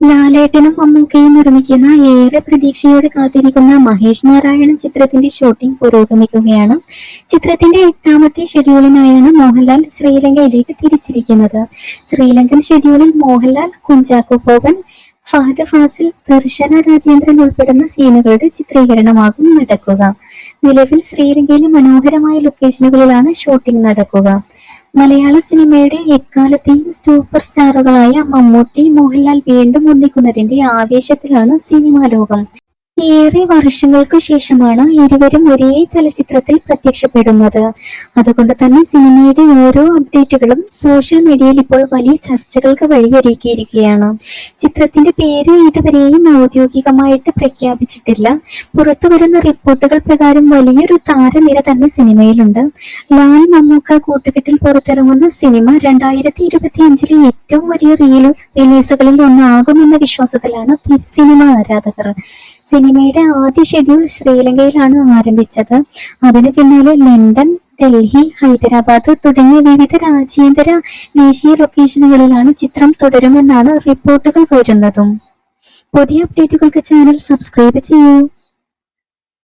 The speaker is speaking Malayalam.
ലാലേട്ടനും മമ്മൂക്കയും നിർമ്മിക്കുന്ന ഏറെ പ്രതീക്ഷയോടെ കാത്തിരിക്കുന്ന മഹേഷ് നാരായണൻ ചിത്രത്തിന്റെ ഷൂട്ടിംഗ് പുരോഗമിക്കുകയാണ്. ചിത്രത്തിന്റെ എട്ടാമത്തെ ഷെഡ്യൂളിനായാണ് മോഹൻലാൽ ശ്രീലങ്കയിലേക്ക് തിരിച്ചിരിക്കുന്നത്. ശ്രീലങ്കൻ ഷെഡ്യൂളിൽ മോഹൻലാൽ കുഞ്ചാക്കോ പോകൻ ഫഹദ് ഫാസിൽ ദർശന രാജേന്ദ്രൻ ഉൾപ്പെടുന്ന സീനുകളുടെ ചിത്രീകരണമാകും നടക്കുക. നിലവിൽ ശ്രീലങ്കയിലെ മനോഹരമായ ലൊക്കേഷനുകളിലാണ് ഷൂട്ടിംഗ് നടക്കുക. മലയാള സിനിമയുടെ എക്കാലത്തെയും സൂപ്പർ സ്റ്റാറുകളായ മമ്മൂട്ടി മോഹൻലാൽ വീണ്ടും ഒന്നിക്കുന്നതിന്റെ ആവേശത്തിലാണ് സിനിമാ ലോകം. ഏറെ വർഷങ്ങൾക്കു ശേഷമാണ് ഇരുവരും ഒരേ ചലച്ചിത്രത്തിൽ പ്രത്യക്ഷപ്പെടുന്നത്. അതുകൊണ്ട് തന്നെ സിനിമയുടെ ഓരോ അപ്ഡേറ്റുകളും സോഷ്യൽ മീഡിയയിൽ ഇപ്പോൾ വലിയ ചർച്ചകൾക്ക് വഴിയൊരുക്കിയിരിക്കുകയാണ്. ചിത്രത്തിന്റെ പേര് ഇതുവരെയും ഔദ്യോഗികമായിട്ട് പ്രഖ്യാപിച്ചിട്ടില്ല. പുറത്തു വരുന്ന റിപ്പോർട്ടുകൾ പ്രകാരം വലിയൊരു താരനിര തന്നെ സിനിമയിലുണ്ട്. ലാൽ മമ്മൂക്ക കൂട്ടുകെട്ടിൽ പുറത്തിറങ്ങുന്ന സിനിമ രണ്ടായിരത്തി ഇരുപത്തി അഞ്ചിലെ ഏറ്റവും വലിയ റീൽ റിലീസുകളിൽ ഒന്നാകുമെന്ന വിശ്വാസത്തിലാണ് സിനിമാ സിനിമ ആരാധകർ. സിനിമയുടെ ആദ്യ ഷെഡ്യൂൾ ശ്രീലങ്കയിലാണ് ആരംഭിച്ചത്. അതിനു പിന്നാലെ ലണ്ടൻ ഡൽഹി ഹൈദരാബാദ് തുടങ്ങിയ വിവിധ രാജ്യാന്തര ദേശീയ ലൊക്കേഷനുകളിലാണ് ചിത്രം തുടരുമെന്നാണ് റിപ്പോർട്ടുകൾ വരുന്നതും. പുതിയ അപ്ഡേറ്റുകൾക്ക് ചാനൽ സബ്സ്ക്രൈബ് ചെയ്യൂ.